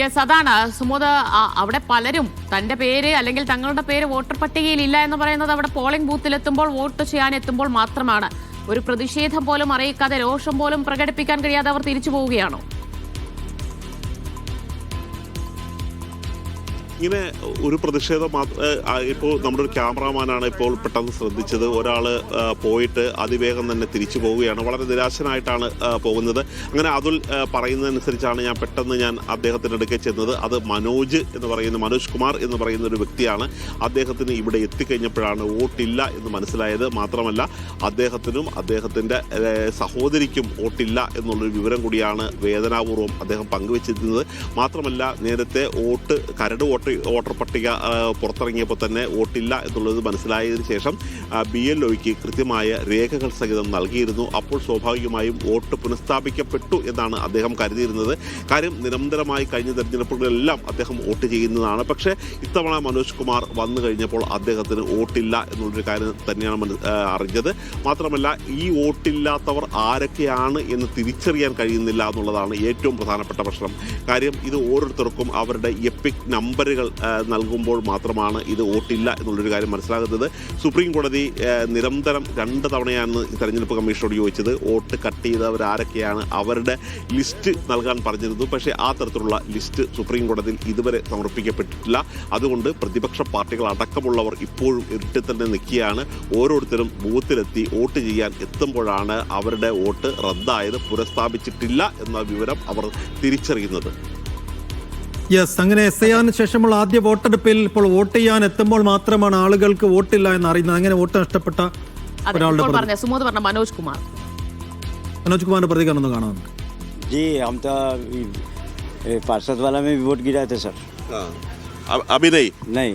Yes അതാണ്. സുമോദ് അവിടെ പലരും തന്റെ പേര് അല്ലെങ്കിൽ തങ്ങളുടെ പേര് വോട്ടർ പട്ടികയിൽ ഇല്ല എന്ന് പറയുന്നത് അവിടെ പോളിംഗ് ബൂത്തിൽ എത്തുമ്പോൾ വോട്ട് ചെയ്യാൻ എത്തുമ്പോൾ മാത്രമാണ്. ഒരു പ്രതിഷേധം പോലും അറിയിക്കാതെ രോഷം പോലും പ്രകടിപ്പിക്കാൻ കഴിയാതെ അവർ തിരിച്ചു പോവുകയാണോ? ഇങ്ങനെ ഒരു പ്രതിഷേധം ഇപ്പോൾ നമ്മുടെ ഒരു ക്യാമറാമാനാണ് ഇപ്പോൾ പെട്ടെന്ന് ശ്രദ്ധിച്ചത്. ഒരാൾ പോയിട്ട് അതിവേഗം തന്നെ തിരിച്ചു പോവുകയാണ്. വളരെ നിരാശനായിട്ടാണ് പോകുന്നത്. അങ്ങനെ അതുൽ പറയുന്നതനുസരിച്ചാണ് ഞാൻ പെട്ടെന്ന് ഞാൻ അദ്ദേഹത്തിന്റെ അടുക്കെ ചെന്നത്. അത് മനോജ് എന്ന് പറയുന്ന മനോജ് കുമാർ എന്ന് പറയുന്ന ഒരു വ്യക്തിയാണ്. അദ്ദേഹത്തിന് ഇവിടെ എത്തിക്കഴിഞ്ഞപ്പോഴാണ് വോട്ടില്ല എന്ന് മനസ്സിലായത്. മാത്രമല്ല അദ്ദേഹത്തിനും അദ്ദേഹത്തിന്റെ സഹോദരിക്കും വോട്ടില്ല എന്നുള്ളൊരു വിവരം കൂടിയാണ് വേദനാപൂർവം അദ്ദേഹം പങ്കുവച്ചിരുന്നത്. മാത്രമല്ല നേരത്തെ വോട്ട് കരട് വോട്ട് വോട്ടർ പട്ടിക പുറത്തിറങ്ങിയപ്പോൾ തന്നെ വോട്ടില്ല എന്നുള്ളത് മനസ്സിലായതിനു ശേഷം ബി എൽ ഒയ്ക്ക് കൃത്യമായ രേഖകൾ സഹിതം നൽകിയിരുന്നു. അപ്പോൾ സ്വാഭാവികമായും വോട്ട് പുനഃസ്ഥാപിക്കപ്പെട്ടു എന്നാണ് അദ്ദേഹം കരുതിയിരുന്നത്. കാര്യം നിരന്തരമായി കഴിഞ്ഞ തെരഞ്ഞെടുപ്പുകളിലെല്ലാം അദ്ദേഹം വോട്ട് ചെയ്യുന്നതാണ്. പക്ഷേ ഇത്തവണ മനോജ് കുമാർ വന്നു കഴിഞ്ഞപ്പോൾ അദ്ദേഹത്തിന് വോട്ടില്ല എന്നുള്ളൊരു കാര്യം തന്നെയാണ് അറിഞ്ഞത്. മാത്രമല്ല ഈ വോട്ടില്ലാത്തവർ ആരൊക്കെയാണ് എന്ന് തിരിച്ചറിയാൻ കഴിയുന്നില്ല എന്നുള്ളതാണ് ഏറ്റവും പ്രധാനപ്പെട്ട പ്രശ്നം. കാര്യം ഇത് ഓരോരുത്തർക്കും അവരുടെ എപ്പിക് നമ്പറുകൾ ആ, നൽകുമ്പോൾ മാത്രമാണ് ഇത് വോട്ടില്ല എന്നുള്ളൊരു കാര്യം മനസ്സിലാകുന്നത്. സുപ്രീം കോടതി നിരന്തരം രണ്ട് തവണയാണ് തെരഞ്ഞെടുപ്പ് കമ്മീഷനോട് ചോദിച്ചത് വോട്ട് കട്ട് ചെയ്തവർ ആരൊക്കെയാണ് അവരുടെ ലിസ്റ്റ് നൽകാൻ പറഞ്ഞിരുന്നു പക്ഷേ ആ തരത്തിലുള്ള ലിസ്റ്റ് സുപ്രീം കോടതിയിൽ ഇതുവരെ സമർപ്പിക്കപ്പെട്ടിട്ടില്ല. അതുകൊണ്ട് പ്രതിപക്ഷ പാർട്ടികൾ അടക്കമുള്ളവർ ഇപ്പോഴും ഇരുട്ടിൽ തന്നെ നിൽക്കുകയാണ്. ഓരോരുത്തരും ബൂത്തിലെത്തി വോട്ട് ചെയ്യാൻ എത്തുമ്പോഴാണ് അവരുടെ വോട്ട് റദ്ദായത് പുനഃസ്ഥാപിച്ചിട്ടില്ല എന്ന വിവരം അവർ തിരിച്ചറിയുന്നത്. യെസ് അങ്ങനെ എസ് ഐ ആറിന് ശേഷമുള്ള ആദ്യ വോട്ടെടുപ്പിൽ ഇപ്പോൾ വോട്ട് ചെയ്യാൻ എത്തുമ്പോൾ മാത്രമാണ് ആളുകൾക്ക് വോട്ടില്ല എന്ന് അറിയുന്നത് അങ്ങനെ വോട്ട് നഷ്ടപ്പെട്ട അതെ ഒരാളുടെ ഇപ്പോൾ പ്രതി- പറഞ്ഞ സുമോദ് പറഞ്ഞ മനോജ് കുമാർ മനോജ് കുമാറിന്റെ പ്രതികരണം ഒന്ന് കാണാം जी हम तो ये पार्षद वाला में भी वोट गिराए थे सर अभी नहीं नहीं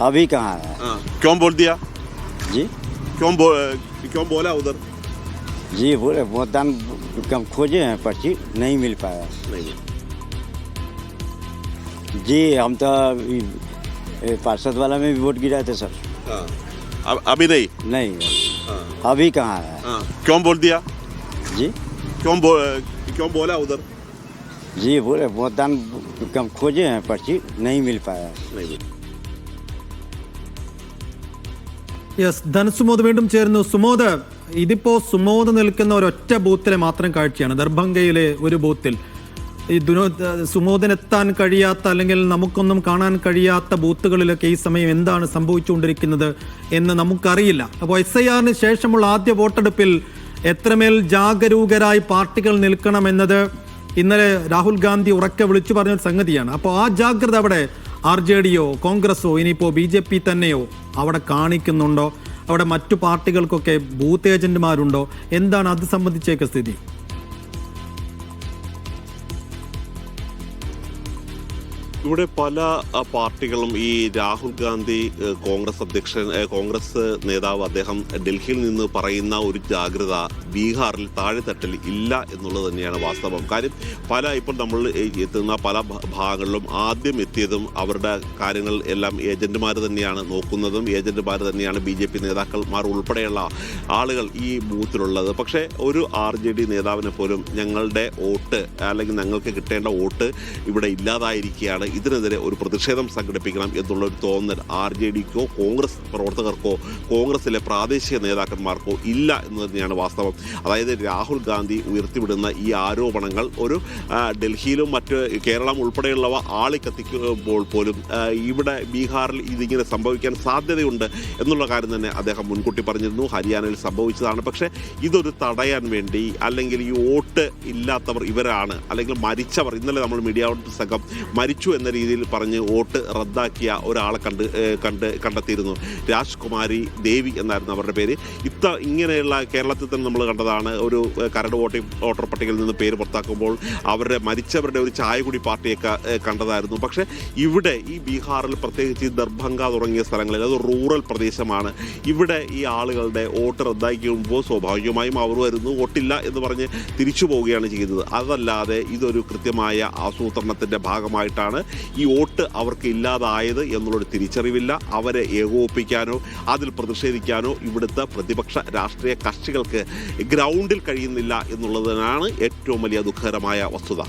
अभी कहाँ है क्यों बोल दिया जी क्यों बो, क्यों बोला उधर जी बोले मतदान कम खोजे हैं पर्ची नहीं मिल पाया नहीं जी हम तो ये पार्षद वाला में भी वोट गिराए थे सर अब- अभी नहीं नहीं अभी कहाँ है क्यों बोल दिया जी क्यों बो, क्यों बोला उधर जी बोले मतदान कम खोजे हैं पर्ची नहीं मिल पाया नहीं യെസ് ധനസുമോദ് വീണ്ടും ചേരുന്നു സുമോദ് ഇതിപ്പോ സുമോദ് നിൽക്കുന്ന ഒരൊറ്റ ബൂത്തിലെ മാത്രം കാഴ്ചയാണ് ദർഭംഗയിലെ ഒരു ബൂത്തിൽ ഈ ദുനോ സുമോദനെത്താൻ കഴിയാത്ത അല്ലെങ്കിൽ നമുക്കൊന്നും കാണാൻ കഴിയാത്ത ബൂത്തുകളിലൊക്കെ ഈ സമയം എന്താണ് സംഭവിച്ചുകൊണ്ടിരിക്കുന്നത് എന്ന് നമുക്കറിയില്ല. അപ്പോൾ എസ് ഐ ആറിന് ശേഷമുള്ള ആദ്യ വോട്ടെടുപ്പിൽ എത്രമേൽ ജാഗരൂകരായി പാർട്ടികൾ നിൽക്കണം നിൽക്കണമെന്നത് ഇന്നലെ രാഹുൽ ഗാന്ധി ഉറക്കെ വിളിച്ചു പറഞ്ഞ ഒരു സംഗതിയാണ്. അപ്പോൾ ആ ജാഗ്രത അവിടെ ആർ ജെ ഡിയോ കോൺഗ്രസോ ഇനിയിപ്പോൾ ബി ജെ പി തന്നെയോ അവിടെ കാണിക്കുന്നുണ്ടോ? അവിടെ മറ്റു പാർട്ടികൾക്കൊക്കെ ബൂത്ത് ഏജന്റുമാരുണ്ടോ? എന്താണ് അത് സംബന്ധിച്ചേക്ക് സ്ഥിതി? ഇവിടെ പല പാർട്ടികളും ഈ രാഹുൽ ഗാന്ധി കോൺഗ്രസ് അധ്യക്ഷൻ കോൺഗ്രസ് നേതാവ് അദ്ദേഹം ഡൽഹിയിൽ നിന്ന് പറയുന്ന ഒരു ജാഗ്രത ബീഹാറിൽ താഴെത്തട്ടിൽ ഇല്ല എന്നുള്ളത് തന്നെയാണ് വാസ്തവം. കാര്യം പല ഇപ്പോൾ നമ്മൾ എത്തുന്ന പല ഭാഗങ്ങളിലും ആദ്യം എത്തിയതും അവരുടെ കാര്യങ്ങൾ എല്ലാം ഏജന്റുമാർ തന്നെയാണ് നോക്കുന്നതും ഏജന്റുമാർ തന്നെയാണ് ബി ജെ പി നേതാക്കന്മാർ ഉൾപ്പെടെയുള്ള ആളുകൾ ഈ ബൂത്തിലുള്ളത്. പക്ഷേ ഒരു ആർ ജെ ഡി നേതാവിനെ പോലും ഞങ്ങളുടെ വോട്ട് അല്ലെങ്കിൽ ഞങ്ങൾക്ക് കിട്ടേണ്ട വോട്ട് ഇവിടെ ഇല്ലാതായിരിക്കുകയാണ്. ഇതിനെതിരെ ഒരു പ്രതിഷേധം സംഘടിപ്പിക്കണം എന്നുള്ള ഒരു തോന്നൽ ആർ ജെ ഡിക്കോ കോൺഗ്രസ് പ്രവർത്തകർക്കോ കോൺഗ്രസിലെ പ്രാദേശിക നേതാക്കന്മാർക്കോ ഇല്ല എന്ന് തന്നെയാണ് വാസ്തവം. അതായത് രാഹുൽ ഗാന്ധി ഉയർത്തിവിടുന്ന ഈ ആരോപണങ്ങൾ ഒരു ഡൽഹിയിലും മറ്റ് കേരളം ഉൾപ്പെടെയുള്ളവ ആളിക്കത്തിക്കുമ്പോൾ പോലും ഇവിടെ ബീഹാറിൽ ഇതിങ്ങനെ സംഭവിക്കാൻ സാധ്യതയുണ്ട് എന്നുള്ള കാര്യം തന്നെ അദ്ദേഹം മുൻകൂട്ടി പറഞ്ഞിരുന്നു. ഹരിയാനയിൽ സംഭവിച്ചതാണ്. പക്ഷേ ഇതൊരു തടയാൻ വേണ്ടി അല്ലെങ്കിൽ ഈ വോട്ട് ഇല്ലാത്തവർ ഇവരാണ് അല്ലെങ്കിൽ മരിച്ചവർ ഇന്നലെ നമ്മൾ മീഡിയ സംഘം മരിച്ചു എന്ന രീതിയിൽ പറഞ്ഞ് വോട്ട് റദ്ദാക്കിയ ഒരാളെ കണ്ട് കണ്ട് കണ്ടെത്തിയിരുന്നു. രാജ്കുമാരി ദേവി എന്നായിരുന്നു അവരുടെ പേര്. ഇത്ത ഇങ്ങനെയുള്ള കേരളത്തിൽ തന്നെ നമ്മൾ കണ്ടതാണ് ഒരു കരട് വോട്ടിംഗ് വോട്ടർ പട്ടികയിൽ നിന്ന് പേര് പുറത്താക്കുമ്പോൾ അവരുടെ മരിച്ചവരുടെ ഒരു ചായ കുടി പാർട്ടിയൊക്കെ കണ്ടതായിരുന്നു. പക്ഷേ ഇവിടെ ഈ ബീഹാറിൽ പ്രത്യേകിച്ച് ദർഭംഗ തുടങ്ങിയ സ്ഥലങ്ങളിൽ അത് റൂറൽ പ്രദേശമാണ്. ഇവിടെ ഈ ആളുകളുടെ വോട്ട് റദ്ദാക്കിയുമ്പോൾ സ്വാഭാവികമായും അവർ വരുന്നു. വോട്ടില്ല എന്ന് പറഞ്ഞ് തിരിച്ചു പോവുകയാണ് ചെയ്യുന്നത്. അതല്ലാതെ ഇതൊരു കൃത്യമായ ആസൂത്രണത്തിന്റെ ഭാഗമായിട്ടാണ് ഈ വോട്ട് അവർക്ക് ഇല്ലാതായത് എന്നുള്ളൊരു തിരിച്ചറിവില്ല. അവരെ ഏകോപിപ്പിക്കാനോ അതിൽ പ്രതിഷേധിക്കാനോ ഇവിടുത്തെ പ്രതിപക്ഷ രാഷ്ട്രീയ കക്ഷികൾക്ക് ഗ്രൗണ്ടിൽ കഴിയുന്നില്ല എന്നുള്ളതിനാണ് ഏറ്റവും വലിയ ദുഃഖകരമായ വസ്തുത.